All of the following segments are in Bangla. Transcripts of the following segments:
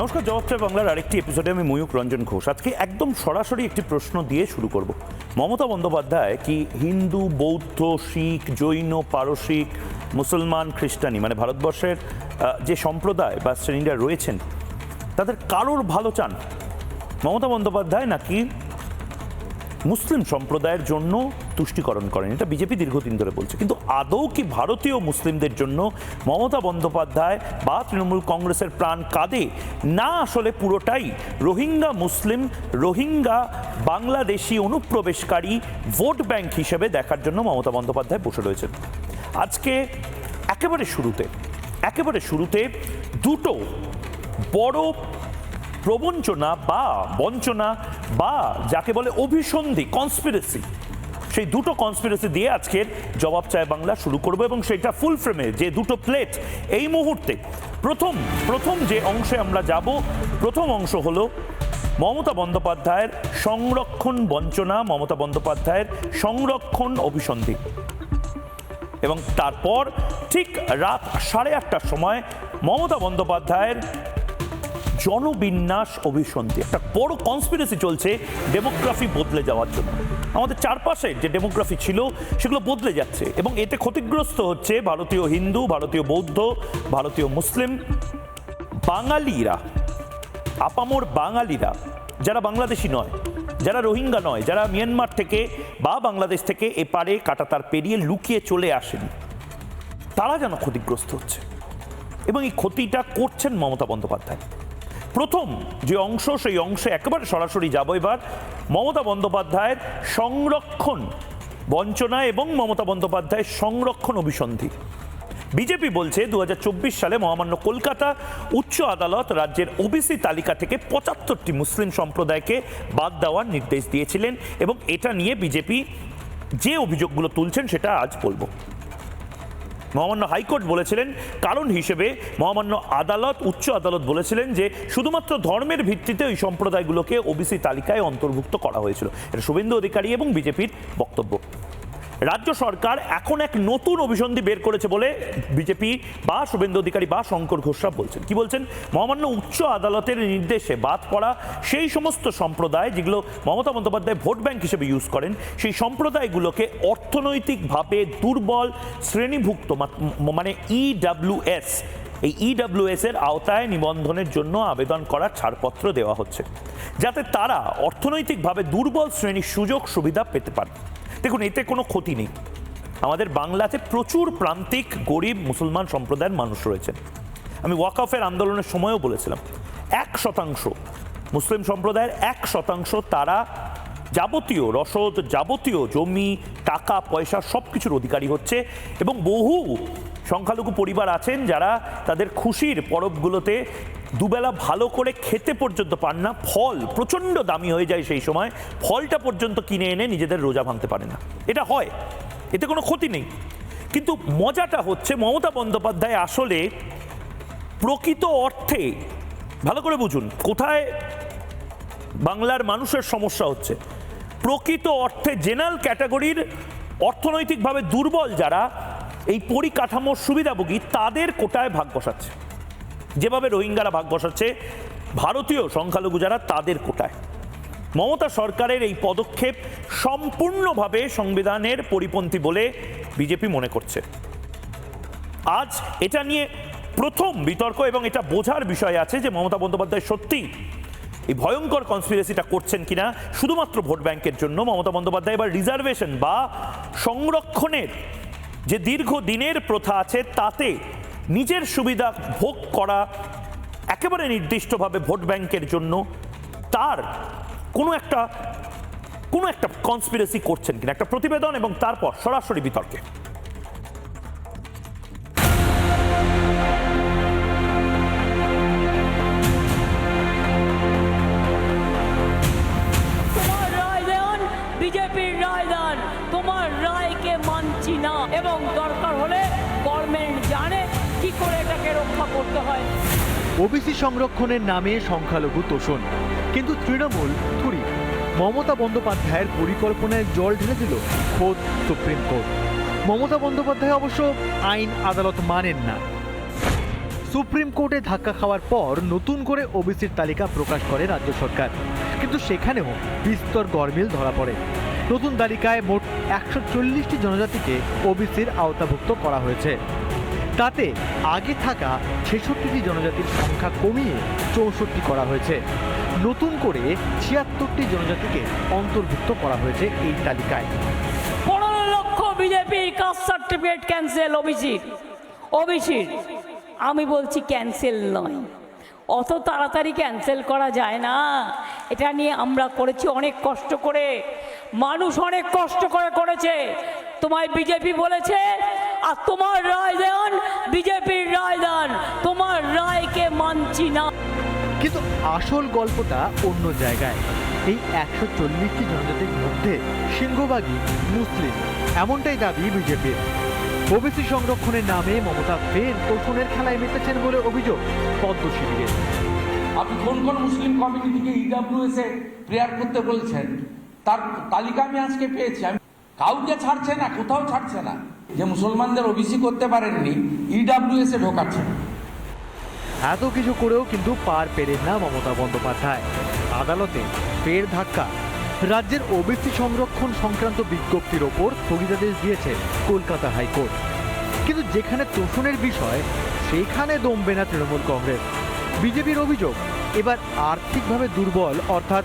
নমস্কার জবাবচার বাংলার আরেকটি এপিসোডে আমি ময়ূক রঞ্জন ঘোষ। আজকে একদম সরাসরি একটি প্রশ্ন দিয়ে শুরু করব। মমতা বন্দ্যোপাধ্যায় কি হিন্দু, বৌদ্ধ, শিখ, জৈন, পারসিক, মুসলমান, খ্রিস্টানি মানে ভারতবর্ষের যে সম্প্রদায় বা শ্রেণীরা রয়েছেন, তাদের কারোর ভালো চান? মমতা বন্দ্যোপাধ্যায় নাকি মুসলিম সম্প্রদায়ের জন্য তুষ্টিকরণ করেন। এটা বিজেপি দীর্ঘদিন ধরে বলছে। কিন্তু আদৌ কি ভারতীয় মুসলিমদের জন্য মমতা বন্দ্যোপাধ্যায় বা তৃণমূল কংগ্রেসের প্রাণ কাঁদে? না, আসলে পুরোটাই। রোহিঙ্গা মুসলিম, রোহিঙ্গা বাংলাদেশি অনুপ্রবেশকারী ভোট ব্যাংক হিসেবে দেখার জন্য মমতা বন্দ্যোপাধ্যায় বসে রয়েছেন। আজকে একেবারে শুরুতে একেবারে শুরুতে দুটো বড় প্রবঞ্চনা বা বঞ্চনা বা যাকে বলে অভিসন্ধি কনস্পিরেসি সেই দুটো কনস্পিরেসি দিয়ে আজকের জবাব চায় বাংলা শুরু করব এবং সেটা ফুল ফ্রেমে যে দুটো প্লেট এই মুহূর্তে প্রথম প্রথম যে অংশে আমরা যাব, প্রথম অংশ হলো মমতা বন্দ্যোপাধ্যায়ের সংরক্ষণ বঞ্চনা, মমতা বন্দ্যোপাধ্যায়ের সংরক্ষণ অভিসন্ধি। এবং তারপর ঠিক রাত সাড়ে আটটার সময় মমতা বন্দ্যোপাধ্যায়ের জনবিন্যাস অভিসন্ধি। একটা বড় কনস্পিরেসি চলছে ডেমোগ্রাফি বদলে যাওয়ার জন্য। আমাদের চারপাশে যে ডেমোগ্রাফি ছিল, সেগুলো বদলে যাচ্ছে এবং এতে ক্ষতিগ্রস্ত হচ্ছে ভারতীয় হিন্দু, ভারতীয় বৌদ্ধ, ভারতীয় মুসলিম, বাঙালিরা, আপামোর বাঙালিরা, যারা বাংলাদেশি নয়, যারা রোহিঙ্গা নয়, যারা মিয়ানমার থেকে বা বাংলাদেশ থেকে এপারে কাটাতার পেরিয়ে লুকিয়ে চলে আসেন, তারা যেন ক্ষতিগ্রস্ত হচ্ছে এবং এই ক্ষতিটা করছেন মমতা বন্দ্যোপাধ্যায়। প্রথম যে অংশ, সেই অংশে একেবারে সরাসরি যাব এবার। মমতা বন্দ্যোপাধ্যায়ের সংরক্ষণ বঞ্চনা এবং মমতা বন্দ্যোপাধ্যায়ের সংরক্ষণ অভিসন্ধি। বিজেপি বলছে দু হাজার চব্বিশ সালে মহামান্য কলকাতা উচ্চ আদালত রাজ্যের ওবিসি তালিকা থেকে পঁচাত্তরটি মুসলিম সম্প্রদায়কে বাদ দেওয়ার নির্দেশ দিয়েছিলেন এবং এটা নিয়ে বিজেপি যে অভিযোগগুলো তুলছেন সেটা আজ বলব। মহামান্য হাইকোর্ট বলেছিলেন, কারণ হিসেবে মহামান্য আদালত, উচ্চ আদালত বলেছিলেন যে শুধুমাত্র ধর্মের ভিত্তিতে ওই সম্প্রদায়গুলোকে ওবিসি তালিকায় অন্তর্ভুক্ত করা হয়েছিল। এটা শুভেন্দু অধিকারী এবং বিজেপির বক্তব্য। রাজ্য সরকার এখন এক নতুন অভিসন্ধি বের করেছে বলে বিজেপি বা শুভেন্দু অধিকারী বা শঙ্কর ঘোষরা বলছেন। কি বলছেন? মহামান্য উচ্চ আদালতের নির্দেশে বাদ পড়া সেই সমস্ত সম্প্রদায় যেগুলো মমতা বন্দ্যোপাধ্যায় ভোট ব্যাংক হিসেবে ইউজ করেন, সেই সম্প্রদায়গুলোকে অর্থনৈতিকভাবে দুর্বল শ্রেণীভুক্ত মানে ইডাব্লিউএস এই ইডাব্লিউএস এর আওতায় নিবন্ধনের জন্য আবেদন করার ছাড়পত্র দেওয়া হচ্ছে। যাতে তারা অর্থনৈতিকভাবে দুর্বল শ্রেণির সুযোগ সুবিধা পেতে পারে। দেখুন, এতে কোনো ক্ষতি নেই। আমাদের বাংলাতে প্রচুর প্রান্তিক, গরিব, মুসলমান সম্প্রদায়ের মানুষ রয়েছেন। আমি ওয়াকফের আন্দোলনের সময়ও বলেছিলাম, এক শতাংশ, মুসলিম সম্প্রদায়ের এক শতাংশ তারা যাবতীয় রসদ, যাবতীয় জমি, টাকা, পয়সা সব কিছুর অধিকারী হচ্ছে এবং বহু সংখ্যালঘু পরিবার আছেন যারা তাদের খুশির পরবগুলোতে দুবেলা ভালো করে খেতে পর্যন্ত পান না, ফল প্রচণ্ড দামি হয়ে যায় সেই সময়, ফলটা পর্যন্ত কিনে এনে নিজেদের রোজা ভাঙতে পারে না। এটা হয়, এতে কোনো ক্ষতি নেই। কিন্তু মজাটা হচ্ছে মমতা বন্দ্যোপাধ্যায় আসলে প্রকৃত অর্থে, ভালো করে বুঝুন, কোথায় বাংলার মানুষের সমস্যা হচ্ছে, প্রকৃত অর্থে জেনারেল ক্যাটাগরির অর্থনৈতিকভাবে দুর্বল যারা, এই পরিকাঠামোর সুবিধাভোগী তাদের কোটায় ভাগ বসাচ্ছে। যেভাবে রোহিঙ্গারা ভাগ বসাচ্ছে, ভারতীয় সংখ্যালঘু যারা তাদের কোটায়। মমতা সরকারের এই পদক্ষেপ সম্পূর্ণভাবে সংবিধানের পরিপন্থী বলে বিজেপি মনে করছে। আজ এটা নিয়ে প্রথম বিতর্ক এবং এটা বোঝার বিষয় আছে যে মমতা বন্দ্যোপাধ্যায় সত্যি এই ভয়ঙ্কর কনস্পিরেসিটা করছেন কিনা, শুধুমাত্র ভোট ব্যাংকের জন্য মমতা বন্দ্যোপাধ্যায় এবার রিজার্ভেশন বা সংরক্ষণের যে দীর্ঘ দিনের প্রথা আছে তাতে নিজের সুবিধা ভোগ করা একেবারে নির্দিষ্টভাবে ভোট ব্যাংকের জন্য তার কোনো একটা কোনো একটা কনস্পিরেসি করছেন কিনা, একটা প্রতিবেদন এবং তারপর সরাসরি বিতর্কে। তোমার রায়কে মানছি না এবং দরকার হলে করে এটাকে রক্ষা করতে হয়। ওবিসি সংরক্ষণের নামে সংখ্যালঘু তোষণ, কিন্তু তৃণমূল থুরি। মমতা বন্দ্যোপাধ্যায়ের পরিকল্পনায় জল ঢেলে দিল খোদ সুপ্রিম কোর্ট। মমতা বন্দ্যোপাধ্যায় অবশ্য আইন আদালত মানেন না। সুপ্রিম কোর্টে ধাক্কা খাওয়ার পর নতুন করে ওবিসির তালিকা প্রকাশ করে রাজ্য সরকার। কিন্তু সেখানেও বিস্তর গরমিল ধরা পড়ে। নতুন তালিকায় মোট একশো চল্লিশটি জনজাতিকে ওবিসির আওতাভুক্ত করা হয়েছে। তাতে আগে থাকা ছেষট্টিটি জনজাতির সংখ্যা কমিয়ে চৌষট্টি করা হয়েছে। নতুন করে ছিয়াত্তরটি জনজাতিকে অন্তর্ভুক্ত করা হয়েছে এই তালিকায়। পনেরো লক্ষ বিজেপির কাস্ট সার্টিফিকেট ক্যান্সেল ওবিসির ওবিসির আমি বলছি ক্যান্সেল নয়। অত তাড়াতাড়ি ক্যান্সেল করা যায় না। এটা নিয়ে আমরা করেছি অনেক কষ্ট করে। মানুষ অনেক কষ্ট করে করেছে। তোমায় বিজেপি বলেছে আর তোমার রায় দেন বিজেপির রায় দেন। তোমার রায়কে মানছি না। কিন্তু আসল গল্পটা অন্য জায়গায়। এই একশো চল্লিশটি জনজাতির মধ্যে সিংহভাগই মুসলিম। এমনটাই দাবি বিজেপির। ওবিসি সংরক্ষণের নামে মমতা ফের তোষণের খেলায় মেতেছেন বলে অভিযোগ পদ্ম শিবিরের আপনি কোন কোন মুসলিম কমিউনিটিকে ইডাব্লিউএস এ প্রেয়ার করতে বলছেন? তার তালিকা আমি আজকে পেয়েছি। আমি কাউকে ছাড়ছে না, কোথাও ছাড়ছে না। যে মুসলমানদের ওবিসি করতে পারেননি ইডাব্লিউএস এ ঢোকাচ্ছে। এত কিছু করেও কিন্তু পার পেরেন না মমতা বন্দ্যোপাধ্যায়। আদালতে ফের ধাক্কা। রাজ্যের ওবিসি সংরক্ষণ সংক্রান্ত বিজ্ঞপ্তির ওপর স্থগিতাদেশ দিয়েছে কলকাতা হাইকোর্ট। কিন্তু যেখানে তোষণের বিষয়, সেখানে দমবে না তৃণমূল কংগ্রেস। বিজেপির অভিযোগ এবার আর্থিকভাবে দুর্বল, অর্থাৎ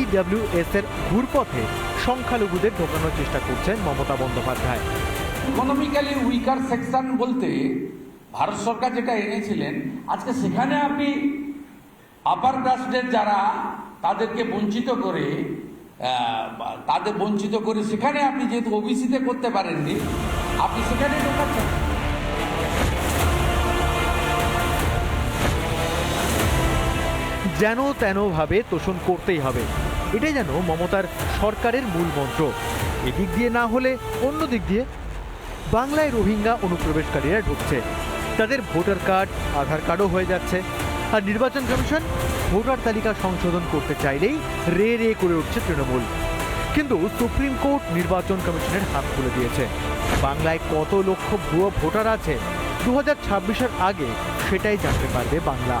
ইডব্লিউএস এর ঘুরপথে সংখ্যালঘুদের ঢোকানোর চেষ্টা করছেন Mamata Bandyopadhyay. Economically weaker section বলতে ভারত সরকার যেটা এনেছিলেন, আজকে সেখানে আপনি আপার কাস্টের যারা, তাদেরকে বঞ্চিত করে তাদের বঞ্চিত করে সেখানে আপনি যেহেতু ওবিসিতে করতে পারেননি, আপনি সেখানে ঢোকাচ্ছেন। যেন তেনভাবে তোষণ করতেই হবে। এটাই যেন মমতার সরকারের মূল মন্ত্র। এদিক দিয়ে না হলে অন্য দিক দিয়ে বাংলায় রোহিঙ্গা অনুপ্রবেশকারীরা ঢুকছে। তাদের ভোটার কার্ড, আধার কার্ডও হয়ে যাচ্ছে। আর নির্বাচন কমিশন ভোটার তালিকা সংশোধন করতে চাইলেই রে রে করে উঠছে তৃণমূল। কিন্তু সুপ্রিম কোর্ট নির্বাচন কমিশনের হাত খুলে দিয়েছে। বাংলায় কত লক্ষ ভুয়ো ভোটার আছে? দু হাজার আগে সেটাই জানতে পারবে বাংলা।